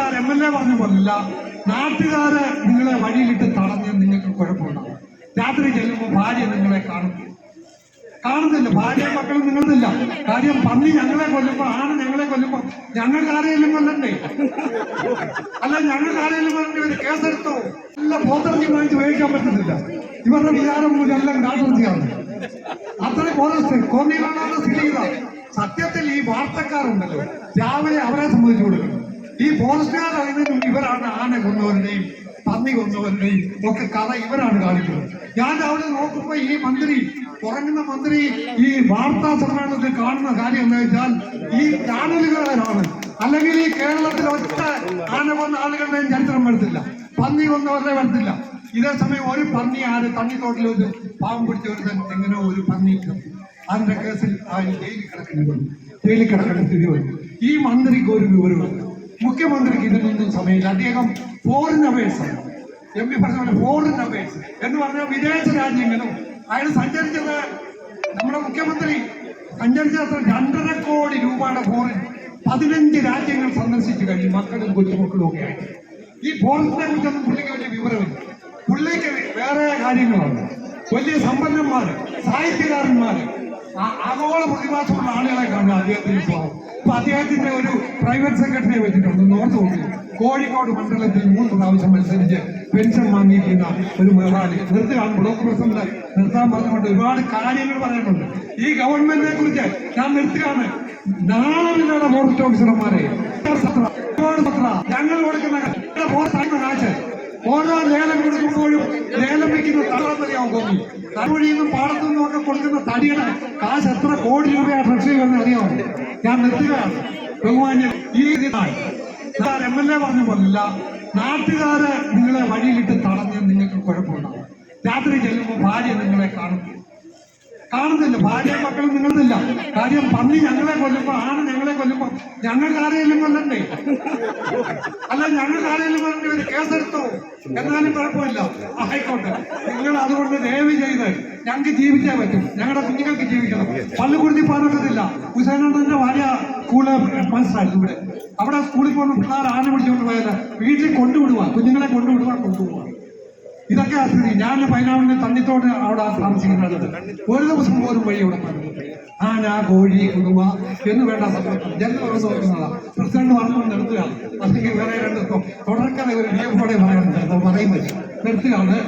Sir M L A പറഞ്ഞ പോലല്ല നാട്ടുകാര് നിങ്ങളെ വഴിയിലിട്ട് തടഞ്ഞ് നിങ്ങൾക്ക് കുഴപ്പമുണ്ടാവും. രാത്രി ചെല്ലുമ്പോൾ ഭാര്യ നിങ്ങളെ കാണുന്നു കാണുന്നില്ല. ഭാര്യ മക്കളും നിങ്ങളതില്ല കാര്യം പന്നി ഞങ്ങളെ കൊല്ലുമ്പോ ആണ് ഞങ്ങളെ കൊല്ലുമ്പോ ഞങ്ങൾക്ക് ആരെയും കൊല്ലണ്ടേ? അല്ല ഞങ്ങൾക്ക് ആരെയും കൊല്ലണ്ടേ? ഒരു കേസെടുത്തോ? നല്ല വാങ്ങിച്ച് ഉപയോഗിക്കാൻ പറ്റുന്നില്ല. ഇവരുടെ വിചാരം മൂലം എല്ലാം കാട്ടിറച്ചിയാണ് അത്ര കോൺഗ്രസ് കോന്നിയിലാണ് സ്ഥിതി ചെയ്ത സത്യത്തിൽ ഈ വാർത്തക്കാരുണ്ടല്ലോ. രാവിലെ അവരെ സംബന്ധിച്ചു കൊടുക്കണം. ഈ ഫോറസ്റ്റുകാർ അറിയുന്നതിനും ഇവരാണ് ആന കൊന്നവരുടെയും പന്നി കൊന്നവരുടെയും ഒക്കെ കഥ ഇവരാണ് കാണിക്കുന്നത്. ഞാൻ അവിടെ നോക്കുമ്പോ ഈ മന്ത്രി ഉറങ്ങുന്ന മന്ത്രി ഈ വാർത്താ സമ്മേളനത്തിൽ കാണുന്ന കാര്യം എന്താ വെച്ചാൽ ഈ ചാനലുകാരാണ്. അല്ലെങ്കിൽ ഈ കേരളത്തിൽ ഒറ്റ ആന കൊന്ന ആളുകളുടെയും ചരിത്രം വരത്തില്ല. പന്നി കൊന്നവരുടെ വരത്തില്ല. ഇതേ സമയം ഒരു പന്നി ആര് തണ്ണിത്തോട്ടിൽ ഒരു പാവം പിടിച്ച ഒരു എങ്ങനെ ഒരു പന്നി. അതിന്റെ കേസിൽ ആ ജയിലിൽ കിടക്കുന്നത് ജയിലിൽ കിടക്കേണ്ട സ്ഥിതി വരും ഈ മന്ത്രിക്ക് ഒരു വിവരമില്ല മുഖ്യമന്ത്രിക്ക് ഇതിനൊന്നും സമയമില്ല. അദ്ദേഹം ഫോറിൻ അഫയേഴ്സ് ആണ്. എം പി പറഞ്ഞ പോലെ ഫോറിൻ അഫയേഴ്സ് എന്ന് പറഞ്ഞാൽ വിദേശ രാജ്യങ്ങളും. അയാൾ സഞ്ചരിച്ചത് നമ്മുടെ മുഖ്യമന്ത്രി സഞ്ചരിച്ചത് രണ്ടര കോടി രൂപയുടെ ഫോറിൻ പതിനഞ്ച് രാജ്യങ്ങൾ സന്ദർശിച്ചു കഴിഞ്ഞു. മക്കളും കൊച്ചുമക്കളും ഒക്കെ ആയിട്ട്. ഈ ഫോറിനെ കുറിച്ചൊന്നും പുള്ളിക്ക് വലിയ വിവരമില്ല. പുള്ളിക്ക് വേറെ കാര്യങ്ങളാണ് വലിയ സമ്പന്നന്മാർ സാഹിത്യകാരന്മാർ ആഗോള പ്രതിഭാസമുള്ള ആളുകളെ കാണുക അദ്ദേഹത്തിന്റെ സ്വഭാവം അപ്പൊ അദ്ദേഹത്തിന്റെ ഒരു പ്രൈവറ്റ് സെക്രട്ടറിയെ വെച്ചിട്ടുണ്ട്. നോർത്ത് നോക്കി. കോഴിക്കോട് മണ്ഡലത്തിൽ മൂന്ന് പ്രാവശ്യം മത്സരിച്ച് പെൻഷൻ വാങ്ങിയിരിക്കുന്ന ഒരു മലയാളി നിർത്തുകയാണ് ബ്ലോക്ക് പ്രസിഡന്റ് നിർത്താൻ പറഞ്ഞുകൊണ്ട് ഒരുപാട് കാര്യങ്ങൾ പറയാനുണ്ട് ഈ ഗവൺമെന്റിനെ കുറിച്ച് ഞാൻ നിർത്തുകയാണ് നാളെ ഫോറസ്റ്റ് ഓഫീസർമാരെ ഞങ്ങൾ കൊടുക്കുന്ന ഓരോ ലേലം കൊടുക്കും തലമറിയാവും തോന്നി തലവഴിയിൽ നിന്നും പാടത്തു നിന്നും ഒക്കെ കൊടുക്കുന്ന തടിയുടെ കാശ് എത്ര കോടി രൂപയാണ് ട്രഷറി വരുന്ന അറിയാമോ ഞാൻ നിർത്തുകയാണ്. ബഹുമാന്യം ഈ എം എൽ എ പറഞ്ഞ പോലില്ല. നാട്ടുകാരെ നിങ്ങളെ വഴിയിലിട്ട് തടഞ്ഞ് നിങ്ങൾക്ക് കുഴപ്പമുണ്ടാവും. രാത്രി ചെല്ലുമ്പോൾ ഭാര്യ നിങ്ങളെ കാണുന്നു കാണുന്നില്ല. ഭാര്യ മക്കളും നിങ്ങളുന്നില്ല. കാര്യം പന്നി ഞങ്ങളെ കൊല്ലുമ്പോ ആണ് ഞങ്ങളെ കൊല്ലുമ്പോ ഞങ്ങൾക്ക് ആരെയും കൊല്ലണ്ടേ? അല്ല ഞങ്ങൾക്ക് ആരെയും കൊല്ലണ്ടേ? ഒരു കേസെടുത്തോ? എന്നാലും കുഴപ്പമില്ല. ആയിക്കോട്ടെ. നിങ്ങൾ അതുകൊണ്ട് ദയവ് ചെയ്ത് ഞങ്ങൾക്ക് ജീവിച്ചേ പറ്റും. ഞങ്ങളുടെ കുഞ്ഞുങ്ങൾക്ക് ജീവിക്കണം. പള്ളിക്കുരുതി പാടത്തില്ല ഹുസൈനന്ദന്റെ ഭാര്യ സ്കൂൾ മനസ്സിലായിരുന്നു ഇവിടെ. അവിടെ സ്കൂളിൽ പോകുന്ന പിള്ളേർ ആന പിടിച്ചുകൊണ്ട് പോയാൽ വീട്ടിൽ കൊണ്ടുവിടുക കുഞ്ഞുങ്ങളെ ഇതൊക്കെ ആ സ്ഥിതി ഞാൻ പൈനാവിന്റെ തണ്ണിത്തോട് അവിടെ താമസിക്കുന്നത് ഒരു ദിവസം പോലും വഴി ഇവിടെ ആ ആന കോഴി കുടുംബ എന്ന് വേണ്ട ജനങ്ങൾ നോക്കുന്നതാണ് പ്രസിഡന്റ് പറഞ്ഞു നിർത്തുക. അല്ലെങ്കിൽ വേറെ രണ്ട് തുടർക്കഥ ഒരു നിയമോടെ പറയാനുണ്ട്. പറയുന്നത് നിർത്തുകയാണ്.